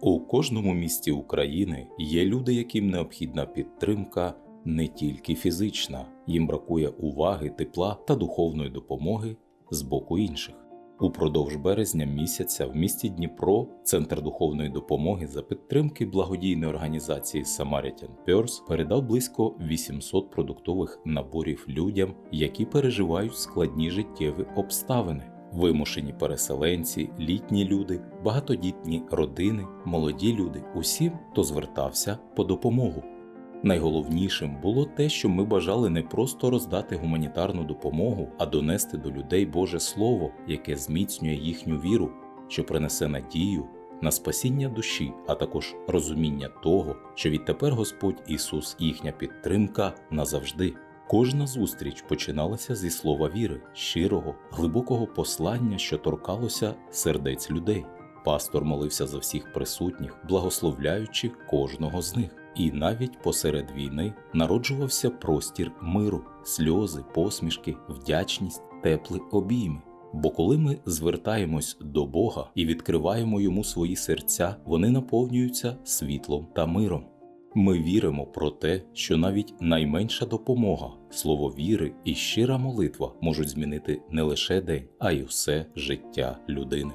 У кожному місті України є люди, яким необхідна підтримка не тільки фізична, їм бракує уваги, тепла та духовної допомоги з боку інших. Упродовж березня місяця в місті Дніпро Центр духовної допомоги за підтримки благодійної організації Samaritan Purse передав близько 800 продуктових наборів людям, які переживають складні життєві обставини. Вимушені переселенці, літні люди, багатодітні родини, молоді люди усім, хто звертався по допомогу. Найголовнішим було те, що ми бажали не просто роздати гуманітарну допомогу, а донести до людей Боже Слово, яке зміцнює їхню віру, що принесе надію на спасіння душі, а також розуміння того, що відтепер Господь Ісус їхня підтримка назавжди. Кожна зустріч починалася зі слова віри, щирого, глибокого послання, що торкалося сердець людей. Пастор молився за всіх присутніх, благословляючи кожного з них. І навіть посеред війни народжувався простір миру, сльози, посмішки, вдячність, теплі обійми. Бо коли ми звертаємось до Бога і відкриваємо йому свої серця, вони наповнюються світлом та миром. Ми віримо про те, що навіть найменша допомога, слово віри і щира молитва можуть змінити не лише день, а й усе життя людини.